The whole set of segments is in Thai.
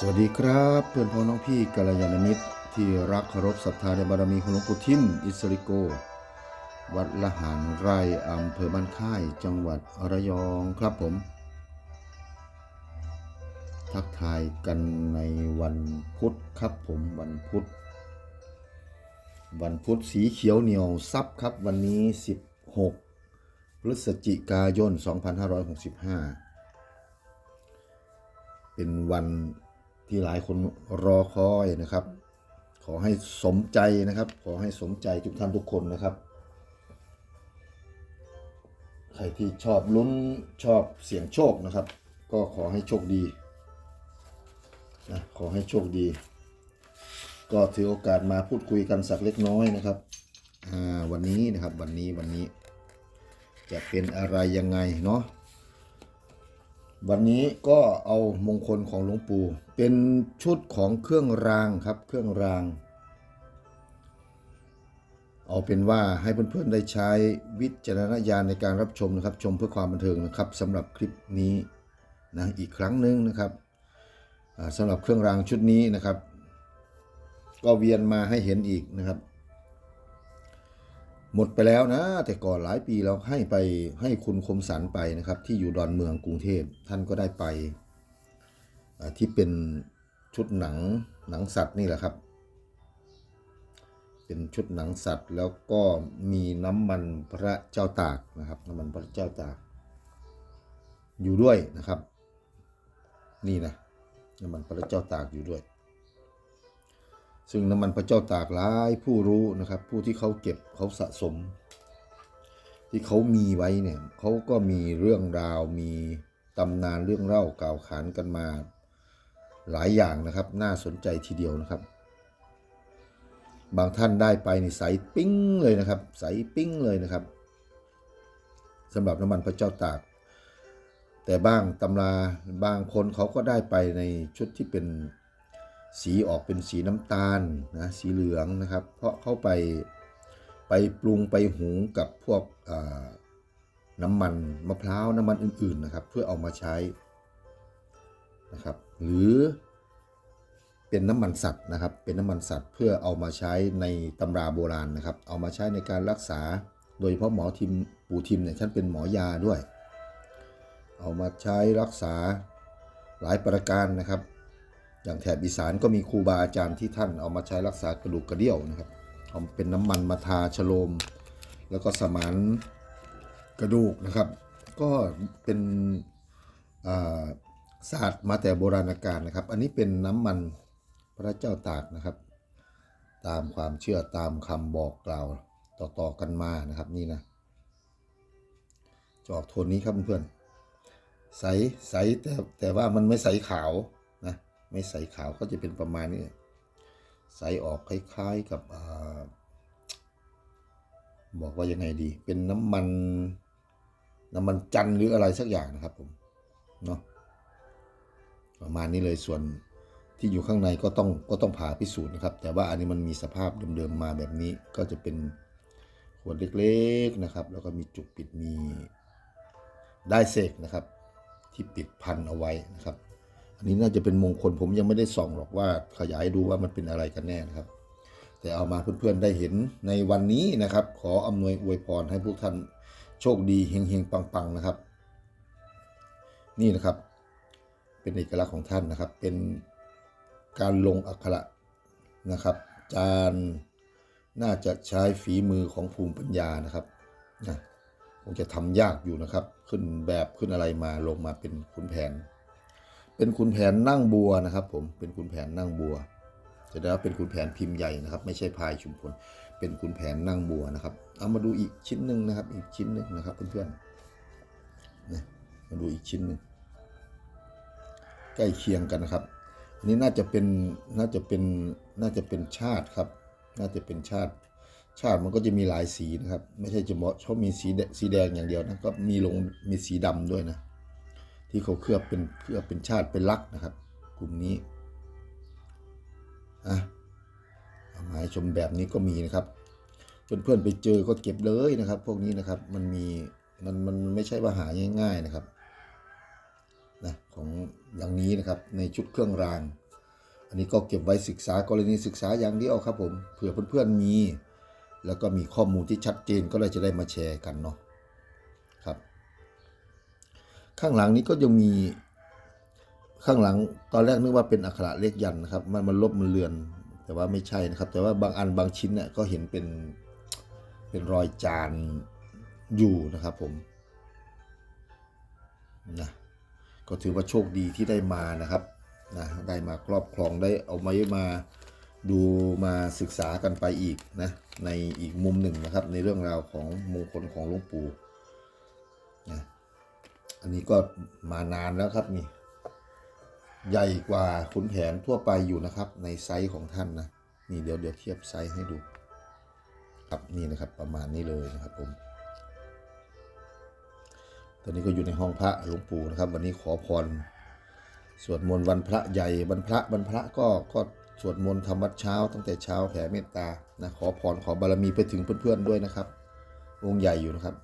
สวัสดีครับเพื่อนพ้องน้องพี่กัลยาณมิตร ที่รักเคารพศรัทธาในบารมีของหลวงปู่ทิมอิสริโก วัดละหารไร่อำเภอบ้านค่ายจังหวัดระยองครับผม ทักทายกันในวันพุธครับผมวันพุธวันพุธสีเขียวเหนียวซับครับวันนี้ 16 พฤศจิกายน 2565 เป็นวัน ที่หลายคนรอคอยนะครับ ขอให้สมใจนะครับ ขอให้สมใจทุกท่านทุกคนนะครับ ใครที่ชอบลุ้นชอบเสี่ยงโชคนะครับ ก็ขอให้โชคดีนะขอให้โชคดี ก็ถือโอกาสมาพูดคุยกันสักเล็กน้อยนะครับอ่าวันนี้นะครับวันนี้วันนี้จะเป็นอะไรยังไงเนาะ วันนี้ก็เอามงคลของหลวงปู่ เป็นชุดของเครื่องรางครับ เครื่องราง เอาเป็นว่าให้เพื่อนๆได้ใช้วิจารณญาณในการรับชมนะครับ ชมเพื่อความบันเทิงนะครับสำหรับคลิปนี้นะอีกครั้งหนึ่งนะครับสำหรับเครื่องรางชุดนี้นะครับ ก็เวียนมาให้เห็นอีกนะครับ หมดไปแล้วนะ แต่ก่อนหลายปีเราให้ไปให้คุณคมสันไปนะครับ ที่อยู่ดอนเมืองกรุงเทพท่านก็ได้ไปที่เป็นชุดหนังหนังสัตว์นี่แหละครับ เป็นชุดหนังสัตว์แล้วก็มีน้ำมันพระเจ้าตากนะครับ น้ำมันพระเจ้าตาก อยู่ด้วยนะครับ นี่นะน้ำมันพระเจ้าตากอยู่ด้วย ซึ่งน้ำมันพระเจ้าตากหลายผู้รู้นะครับ ผู้ที่เขาเก็บเขาสะสม ที่เขามีไว้เนี่ยเขาก็มีเรื่องราวมีตำนานเรื่องเล่ากล่าวขานกันมา หลายอย่างนะครับ น่าสนใจทีเดียวนะครับ บางท่านได้ไปนี่ใสปิ้งเลยนะครับ ใสปิ้งเลยนะครับสำหรับน้ำมันพระเจ้าตาก แต่บ้างตำราบางคนเขาก็ได้ไปในชุดที่เป็น สีออกเป็นสีน้ำตาลนะสีเหลืองนะครับ เพราะเข้าไปไปปรุงไปหุงกับพวกน้ำมันมะพร้าวน้ำมันอื่นๆนะครับ เพื่อเอามาใช้นะครับ หรือเป็นน้ำมันสัตว์นะครับ เป็นน้ำมันสัตว์เพื่อเอามาใช้ในตำราโบราณนะครับ เอามาใช้ในการรักษา โดยเฉพาะหมอทิมปู่ทิมเนี่ยท่านเป็นหมอยาด้วย เอามาใช้รักษาหลายประการนะครับ อย่างแถบอีสานก็มีครูบาอาจารย์ที่ท่านเอามาใช้รักษากระดูกกระเดี่ยวนะครับเอาเป็นน้ำมันมาทาชโลม แล้วก็สมานกระดูกนะครับ ก็เป็นศาสตร์มาแต่โบราณกาลนะครับ อันนี้เป็นน้ำมันพระเจ้าตากนะครับ ตามความเชื่อตามคำบอกกล่าวต่อๆกันมานะครับนี่นะจอกโทนนี้ครับเพื่อนใสใสแต่แต่ว่ามันไม่ใสขาว ไม่ใสขาวก็จะเป็นประมาณนี้ใสออกคล้ายๆกับอบอกว่ายังไงดี เป็นน้ำมันน้ำมันจันหรืออะไรสักอย่างนะครับผมเนาะประมาณนี้เลยส่วนที่อยู่ข้างในก็ต้องก็ต้องผ่าพิสูจน์นะครับ แต่ว่าอันนี้มันมีสภาพเดิมๆมาแบบนี้ก็จะเป็นขวดเล็กๆนะครับ แล้วก็มีจุกปิดมีได้เสกนะครับ ที่ปิดพันเอาไว้นะครับ อันนี้น่าจะเป็นมงคลผมยังไม่ได้ส่องหรอกว่าขยายดูว่ามันเป็นอะไรกันแน่นะครับ แต่เอามาเพื่อนๆได้เห็นในวันนี้นะครับ ขออำนวยอวยพรให้พวกท่านโชคดีเฮงๆปังๆนะครับ นี่นะครับ เป็นเอกลักษณ์ของท่านนะครับ เป็นการลงอักขระนะครับ จานน่าจะใช้ฝีมือของภูมิปัญญานะครับนะคงจะทำยากอยู่นะครับ ขึ้นแบบขึ้นอะไรมาลงมาเป็นขุนแผน เป็นขุนแผนนั่งบัวนะครับ ผมเป็นขุนแผนนั่งบัวจะได้ว่าเป็นขุนแผนพิมพ์ใหญ่นะครับ ไม่ใช่พายชุมพลเป็นขุนแผนนั่งบัวนะครับ เอามาดูอีกชิ้นหนึ่งนะครับ อีกชิ้นหนึ่งนะครับเพื่อนๆนะมาดูอีกชิ้นหนึ่งใกล้เคียงกันนะครับ อันนี้น่าจะเป็นน่าจะเป็นน่าจะเป็นชาติครับ น่าจะเป็นชาติ ชาติมันก็จะมีหลายสีนะครับ ไม่ใช่เฉพาะเขามีสีสีแดงอย่างเดียวนะก็มีลงมีสีดำด้วยนะ ที่เขาเคลือบเป็นเคลือบเป็นชาติเป็นลักนะครับ กลุ่มนี้อะเอามาให้ชมแบบนี้ก็มีนะครับเพื่อนๆไปเจอก็เก็บเลยนะครับ พวกนี้นะครับมันมีมันมันไม่ใช่ว่าหาง่ายๆนะครับนะของอย่างนี้นะครับในชุดเครื่องราง อันนี้ก็เก็บไว้ศึกษากรณีศึกษาอย่างเดียวครับผมเผื่อเพื่อนๆมี แล้วก็มีข้อมูลที่ชัดเจนก็เลยจะได้มาแชร์กันเนาะ ข้างหลังนี้ก็ยังมีข้างหลังตอนแรกนึกว่าเป็นอักขระเลขยันนะครับ มันมันลบมันเลือน แต่ว่าไม่ใช่นะครับ แต่ว่าบางอันบางชิ้นเนี่ยก็เห็นเป็นเป็นรอยจานอยู่นะครับผมนะก็ถือว่าโชคดีที่ได้มานะครับนะได้มาครอบครองได้เอาไว้มาดูมาศึกษากันไปอีกนะในอีกมุมหนึ่งนะครับ ในเรื่องราวของมงคลของหลวงปู่ อันนี้ก็มานานแล้วครับนี่ ใหญ่กว่าขุนแผนทั่วไปอยู่นะครับ ในไซส์ของท่านนะนี่เดี๋ยวเดี๋ยวเทียบไซส์ให้ดู ครับนี่นะครับประมาณนี้เลยนะครับผมตอนนี้ก็อยู่ในห้องพระหลวงปู่นะครับ วันนี้ขอพรสวดมนต์วันพระใหญ่วันพระวันพระก็ก็สวดมนต์ทำวัดเช้า ตั้งแต่เช้าแผ่เมตตานะขอพรขอบารมีไปถึงเพื่อนๆด้วยนะครับ องค์ใหญ่อยู่นะครับ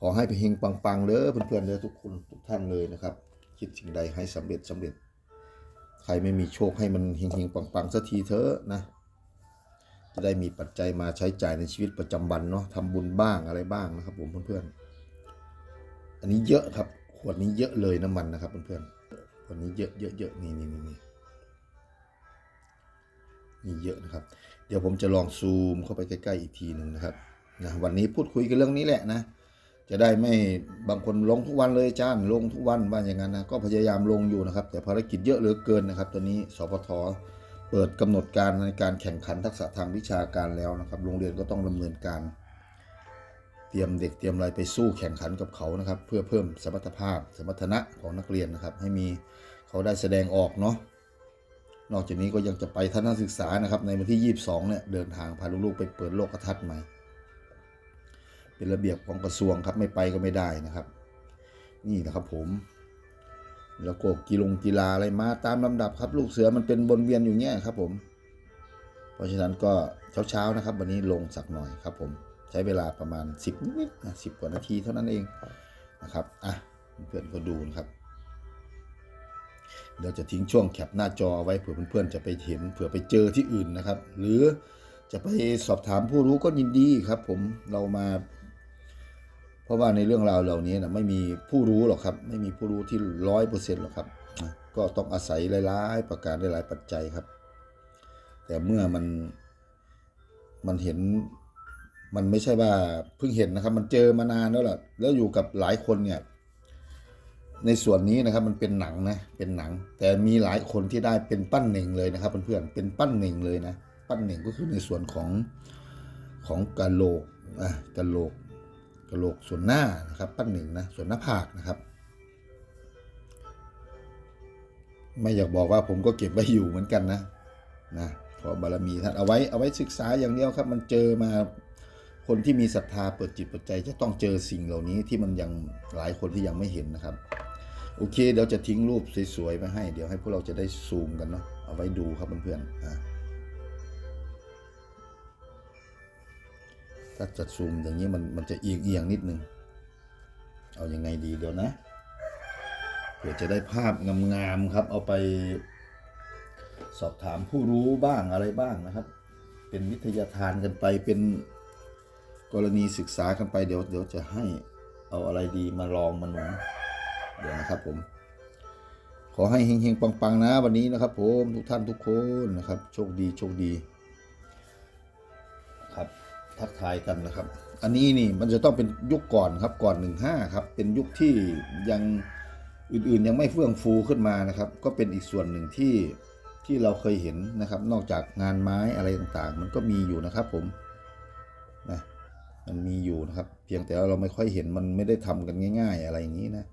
ขอให้ไปเฮงปังๆเด้อเพื่อนๆเด้อทุกคนทุกท่านเลยนะครับ คิดสิ่งใดให้สำเร็จสำเร็จ ใครไม่มีโชคให้มันเฮงๆปังๆสักทีเถอะนะ จะได้มีปัจจัยมาใช้จ่ายในชีวิตประจำวันเนาะทำบุญบ้างอะไรบ้างนะครับ ผมเพื่อนๆ อันนี้เยอะครับ ขวดนี้เยอะเลยน้ำมันนะครับเพื่อนๆขวดนี้เยอะเยอะเยอะนี่นี่นี่นี่นี่เยอะนะครับ เดี๋ยวผมจะลองซูมเข้าไปใกล้ๆอีกทีหนึ่งนะครับนะวันนี้พูดคุยกันเรื่องนี้แหละนะ จะได้ไม่บางคนลงทุกวันเลยจ้านลงทุกวันว่าอย่างนั้นนะก็พยายามลงอยู่นะครับ แต่ภารกิจเยอะเหลือเกินนะครับตอนนี้สพทเปิดกำหนดการในการแข่งขันทักษะทางวิชาการแล้วนะครับ โรงเรียนก็ต้องดำเนินการ เตรียมเด็กเตรียมอะไรไปสู้แข่งขันกับเขานะครับ เพื่อเพิ่มสมรรถภาพ สมรรถนะของนักเรียนนะครับ ให้มีเขาได้แสดงออกเนาะนอกจากนี้ก็ยังจะไปทัศนศึกษานะครับในวันที่ 22เนี่ยเดินทางพาลูกๆไปเปิดโลกทัศน์ใหม่ เป็นระเบียบของกระทรวงครับไม่ไปก็ไม่ได้นะครับ นี่นะครับผม แล้วก็กีฬงกีฬาอะไรมาตามลำดับครับ ลูกเสือมันเป็นบนเวียนอยู่เงี้ยครับ ผม เพราะฉะนั้นก็เช้าๆนะครับ วันนี้ลงสักหน่อยครับ ผมใช้เวลาประมาณ 10นิดๆสิกว่านาทีเท่านั้นเองนะครับอะเพื่อนก็ดูนะครับเดี๋ยวจะทิ้งช่วงแคปหน้าจอไว้เผื่อเพื่อนๆจะไปเห็นเผื่อไปเจอที่อื่นนะครับ หรือจะไปสอบถามผู้รู้ก็ยินดีครับ ผมเรามา เพราะว่าในเรื่องราวเหล่านี้นะไม่มีผู้รู้หรอกครับ ไม่มีผู้รู้ที่ร้อยเปอร์เซ็นต์หรอกครับ ก็ต้องอาศัยหลายๆประการหลายๆปัจจัยครับ แต่เมื่อมันมันเห็นมันไม่ใช่ว่าเพิ่งเห็นนะครับ มันเจอมานานแล้วล่ะแล้วอยู่กับหลายคนเนี่ย ในส่วนนี้นะครับมันเป็นหนังนะเป็นหนัง แต่มีหลายคนที่ได้เป็นปั้นหนึ่งเลยนะครับเพื่อนๆเป็นปั้นหนึ่งเลยนะ ปั้นหนึ่งก็คือในส่วนของของกะโหลกอะกะโหลก กระโหลกส่วนหน้านะครับปั้นหนึ่งนะส่วนหน้าผากนะครับ ไม่อยากบอกว่าผมก็เก็บไว้อยู่เหมือนกันนะนะขอบารมีท่านเอาไว้เอาไว้ศึกษาอย่างเดียวครับ มันเจอมาคนที่มีศรัทธาเปิดจิตเปิดใจจะต้องเจอสิ่งเหล่านี้ที่มันยังหลายคนที่ยังไม่เห็นนะครับ โอเค เดี๋ยวจะทิ้งรูปสวยๆมาให้ เดี๋ยวให้พวกเราจะได้ซูมกันเนาะเอาไว้ดูครับเพื่อนๆอะ ถ้าจัดซูมอย่างนี้มันมันจะเอียงเอียงนิดนึง เอายังไงดีเดี๋ยวนะเผื่อจะได้ภาพงามๆครับ เอาไปสอบถามผู้รู้บ้างอะไรบ้างนะครับ เป็นวิทยาทานกันไปเป็นกรณีศึกษากันไปเดี๋ยวเดี๋ยวจะให้เอาอะไรดีมาลองมาหนุนเดี๋ยวนะครับผม ขอให้เฮงๆปังๆนะวันนี้นะครับผมทุกท่านทุกคนนะครับ โชคดีโชคดี ทักทายกันนะครับ อันนี้นี่มันจะต้องเป็นยุคก่อนครับก่อนหนึ่งห้าครับ เป็นยุคที่ยังอื่นๆยังไม่เฟื่องฟูขึ้นมานะครับ ก็เป็นอีกส่วนหนึ่งที่ที่เราเคยเห็นนะครับ นอกจากงานไม้อะไรต่างๆ มันก็มีอยู่นะครับผมนะมันมีอยู่นะครับ เพียงแต่ว่าเราไม่ค่อยเห็นมันไม่ได้ทำกันง่าย ๆ อะไรอย่างนี้นะ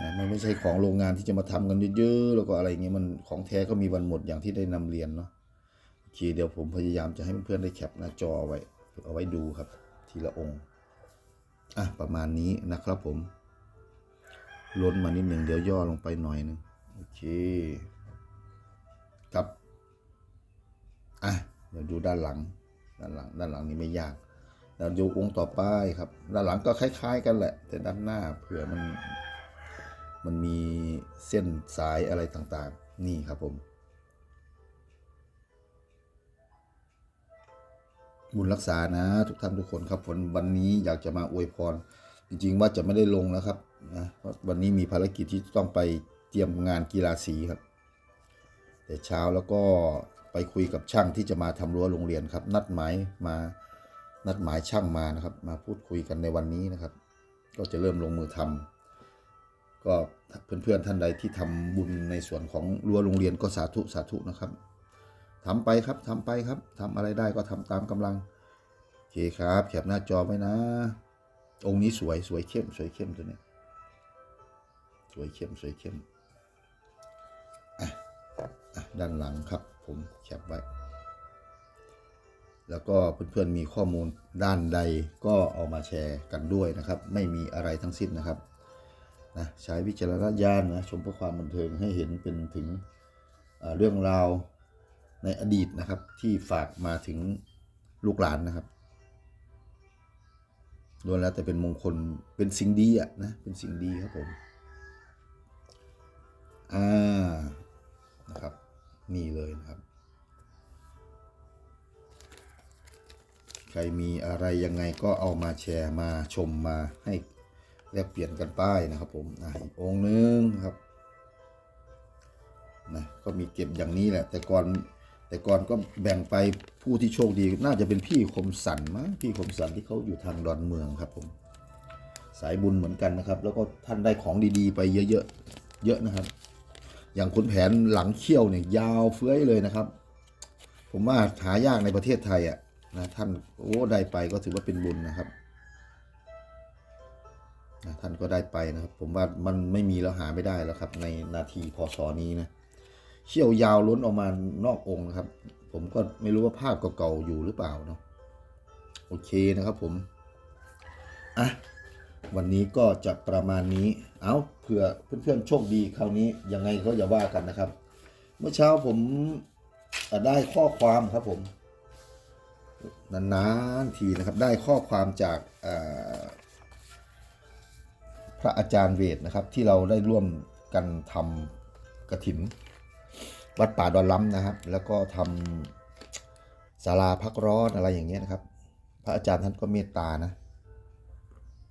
นะมันไม่ใช่ของโรงงานที่จะมาทำกันเยอะๆแล้วก็อะไรเงี้ยมันของแท้ก็มีวันหมดอย่างที่ได้นำเรียนเนาะ โอเดี๋ยวผมพยายามจะให้เพื่อนๆได้แคปหน้าจอไว้เอาไว้ดูครับ ทีละองค์อะประมาณนี้นะครับผมล้นมานิดหนึ่งเดี๋ยวย่อลงไปหน่อยหนึ่งโอเคครับอะเดี๋ยวดูด้านหลัง ด้านหลัง ด้านหลังนี้ไม่ยากเดี๋ยวดูองค์ต่อไปครับ ด้านหลังก็คล้ายๆ กันแหละ แต่ด้านหน้าเผื่อมันมันมีเส้นสายอะไรต่างๆ นี่ครับผม บุญรักษานะ ทุกท่านทุกคนครับผมวันนี้อยากจะมาอวยพร จริงๆว่าจะไม่ได้ลงนะครับนะเพราะวันนี้มีภารกิจที่ต้องไปเตรียมงานกีฬาสีครับ แต่เช้าแล้วก็ไปคุยกับช่างที่จะมาทำรั้วโรงเรียนครับ นัดหมายมานัดหมายช่างมานะครับ มาพูดคุยกันในวันนี้นะครับ ก็จะเริ่มลงมือทำก็เพื่อนๆท่านใดที่ทำบุญในส่วนของรั้วโรงเรียนก็สาธุสาธุนะครับ ทำไปครับทำไปครับทำอะไรได้ก็ทำตามกำลังโอเคครับแคปหน้าจอไว้นะ องค์นี้สวยสวยเข้ม สวยเข้มตัวนี้สวยเข้มสวยเข้มด้านหลังครับ ผมแคปไว้ แล้วก็เพื่อนๆมีข้อมูลด้านใดก็เอามาแชร์กันด้วยนะครับ ไม่มีอะไรทั้งสิ้นนะครับนะใช้วิจารณญาณนะชมเพื่อความบันเทิงให้เห็นเป็นถึงเรื่องราว ในอดีตนะครับที่ฝากมาถึงลูกหลานนะครับล้วนแล้วแต่เป็นมงคลเป็นสิ่งดีอะนะเป็นสิ่งดีครับผมอ่านะครับนี่เลยนะครับ ใครมีอะไรยังไงก็เอามาแชร์มาชมมาให้แลกเปลี่ยนกันป้ายนะครับผมอะอีกองค์นึงครับนะก็มีเก็บอย่างนี้แหละ แต่ก่อน แต่ก่อนก็แบ่งไปผู้ที่โชคดี น่าจะเป็นพี่คมสันมั้งพี่คมสันที่เขาอยู่ทางดอนเมืองครับผม สายบุญเหมือนกันนะครับ แล้วก็ท่านได้ของดีๆ ไปเยอะๆเยอะนะครับ อย่างคุณแผนหลังเขี้ยวเนี่ยยาวเฟื้อยเลยนะครับ ผมว่าหายากในประเทศไทยอะนะท่านโอ้ได้ไปก็ถือว่าเป็นบุญนะครับท่านก็ได้ไปนะครับ ผมว่ามันไม่มีแล้วหาไม่ได้แล้วครับ ในนาทีพศนี้นะ เขี้ยวยาวล้นออกมานอกองค์นะครับ ผมก็ไม่รู้ว่าภาพเก่าๆอยู่หรือเปล่าเนาะโอเคนะครับผมอะวันนี้ก็จะประมาณนี้เอาเผื่อเพื่อนๆโชคดีคราวนี้ยังไงก็อย่าว่ากันนะครับ เมื่อเช้าผมได้ข้อความครับผมนานๆทีนะครับได้ข้อความจากพระอาจารย์เวทนะครับ ที่เราได้ร่วมกันทำกระถิน วัดป่าดอนล้ำนะครับ แล้วก็ทำศาลาพักร้อนอะไรอย่างเงี้ยนะครับ พระอาจารย์ท่านก็เมตตานะ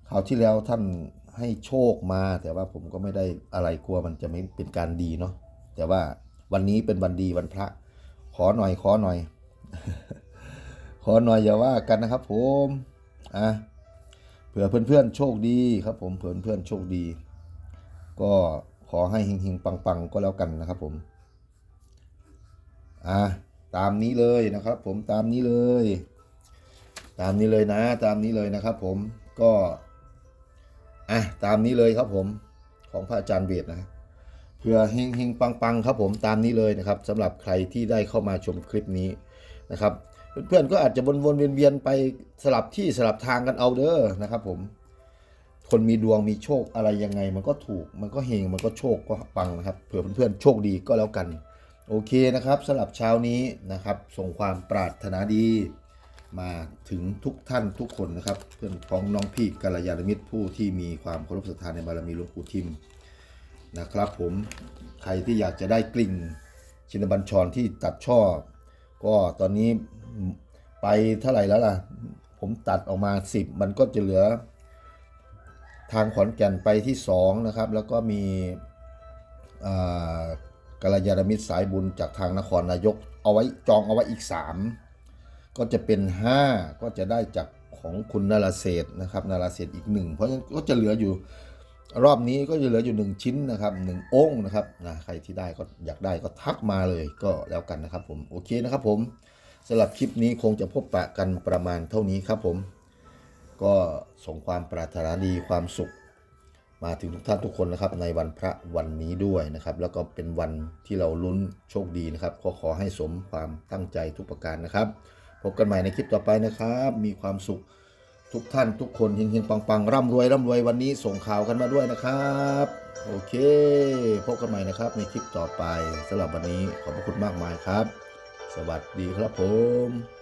คราวที่แล้วท่านให้โชคมา แต่ว่าผมก็ไม่ได้อะไรกลัวมันจะไม่เป็นการดีเนาะแต่ว่าวันนี้เป็นวันดีวันพระ ขอหน่อยขอหน่อย ขอหน่อยอย่าว่ากันนะครับ ผมอะเผื่อเพื่อนๆโชคดีครับ ผมเผื่อเพื่อนโชคดี ก็ขอให้เฮงๆปังๆก็แล้วกันนะครับผม อะตามนี้เลยนะครับ ผมตามนี้เลย ตามนี้เลยนะ ตามนี้เลยนะครับ ผมก็อะตามนี้เลยครับผมของพระอาจารย์เบียดนะเพื่อเฮงเฮงปังปังครับผมตามนี้เลยนะครับสำหรับใครที่ได้เข้ามาชมคลิปนี้นะครับ เพื่อนๆก็อาจจะวนวนๆเวียนๆไปสลับที่สลับทางกันเอาเด้อนะครับ ผม คนมีดวงมีโชคอะไรยังไง มันก็ถูกมันก็เฮงมันก็โชคก็ปังนะครับเผื่อเพื่อนๆโชคดีก็แล้วกัน โอเคนะครับสำหรับเช้านี้นะครับ ส่งความปรารถนาดีมาถึงทุกท่านทุกคนนะครับ เพื่อนพ้องน้องพี่กัลยาณมิตรผู้ที่มีความเคารพศรัทธาในบารมีหลวงปู่ทิมนะครับ ผมใครที่อยากจะได้กลิ่งชินบัญชรที่ตัดช่อ ก็ตอนนี้ไปเท่าไหร่แล้วล่ะ ผมตัดออกมา 10 มันก็จะเหลือ ทางขอนแก่นไปที่ 2 นะครับ แล้วก็มีอ่า กัลยาณมิตรสายบุญจากทางนครนายก เอาไว้จองเอาไว้อีก 3 ก็จะเป็น 5 ก็จะได้จากของคุณนาราเศษนะครับนาราเศษอีกหนึ่งเพราะฉะนั้นก็จะเหลืออยู่รอบนี้ก็จะเหลืออยู่ 1 ชิ้นนะครับ1องค์นะครับนะใครที่ได้ก็อยากได้ก็ทักมาเลยก็แล้วกันนะครับผมโอเคนะครับผมสำหรับคลิปนี้คงจะพบปะกันประมาณเท่านี้ครับผม ก็ส่งความปรารถนาดีความสุข มาถึงทุกท่านทุกคนนะครับในวันพระวันนี้ด้วยนะครับ แล้วก็เป็นวันที่เราลุ้นโชคดีนะครับก็ขอให้สมความตั้งใจทุกประการนะครับ พบกันใหม่ในคลิปต่อไปนะครับ มีความสุขทุกท่านทุกคนเฮงๆปังๆร่ำรวยร่ำรวยวันนี้ส่งข่าวกันมาด้วยนะครับโอเค พบกันใหม่นะครับในคลิปต่อไปสำหรับวันนี้ขอบพระคุณมากมายครับ สวัสดีครับผม